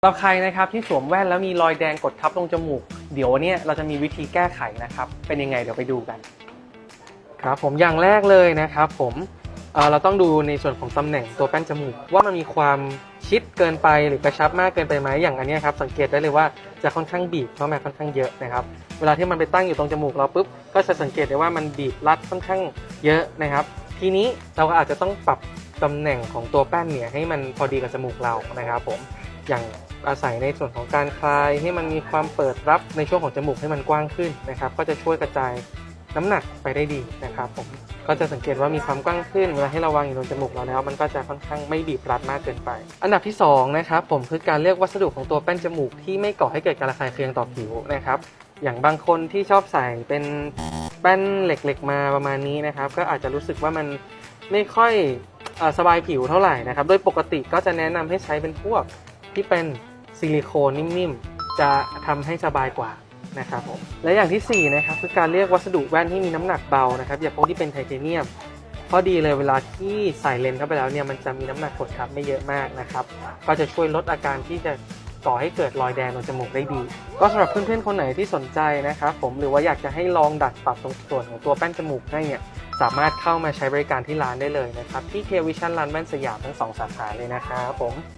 สำหรับใครนะครับที่สวมแว่นแล้วมีรอยแดงกดทับตรงจมูก เดี๋ยววันนี้เราจะมีวิธีแก้ไขนะครับ เป็นยังไงเดี๋ยวไปดูกันครับผมอย่างแรกเลยนะครับผมเเราต้องดูในส่วนของตำแหน่งตัวแป้นจมูก ว่ามันมีความชิดเกินไปหรือกระชับมากเกินไปไหมอย่างอันนี้ครับสังเกตได้เลยว่าจะค่อนข้างบีบเข้ามาค่อนข้างเยอะนะครับเวลาที่มันไปตั้งอยู่ตรงจมูกเราปุ๊บก็จะสังเกตได้ว่ามันบีบรัดค่อนข้างเยอะนะครับ ทีนี้เราก็อาจจะต้องปรับตำแหน่งของตัวแป้นเนี่ยให้มันพอดีกับจมูกเรานะครับผม อย่างอาศัยในส่วนของการคลายให้มันมีความเปิดรับในช่วงของจมูกให้มันกว้างขึ้นนะครับ ก็จะช่วยกระจายน้ำหนักไปได้ดีนะครับผมก็จะสังเกตว่ามีความกว้างขึ้นเวลาให้เราวางอยู่ตรงจมูกเราแล้ว มันก็จะค่อนข้างไม่บีบรัดมากเกินไป อันดับที่สองนะครับผมคือการเลือกวัสดุของตัวแป้นจมูกที่ไม่ก่อให้เกิดการระคายเคืองต่อผิวนะครับอย่างบางคนที่ชอบใส่เป็นแป้นเหล็กๆ มาประมาณนี้นะครับก็อาจจะรู้สึกว่ามันไม่ค่อยอสบายผิวเท่าไหร่นะครับโดยปกติก็จะแนะนำให้ใช้เป็นพวก ที่เป็นซิลิโคนนิ่มๆ จะทำให้สบายกว่านะครับผมและอย่างที่สี่นะครับคือการเลือกวัสดุแว่นที่มีน้ำหนักเบานะครับอย่าพวกที่เป็นไทเทเนียมข้อดีเลยเวลาที่ใส่เลนส์เข้าไปแล้วเนี่ยมันจะมีน้ำหนักกดทับไม่เยอะมากนะครับ ก็จะช่วยลดอาการที่จะก่อให้เกิดรอยแดงตรงจมูกได้ดี ก็สำหรับเพื่อนๆคนไหนที่สนใจนะครับผมหรือว่าอยากจะให้ลองดัดปรับตรงส่วนของตัวแป้นจมูกให้เนี่ยสามารถเข้ามาใช้บริการที่ร้านได้เลยนะครับ ที่เควิชั่นร้านแว่นสยามทั้งสองสาขาเลยนะครับผม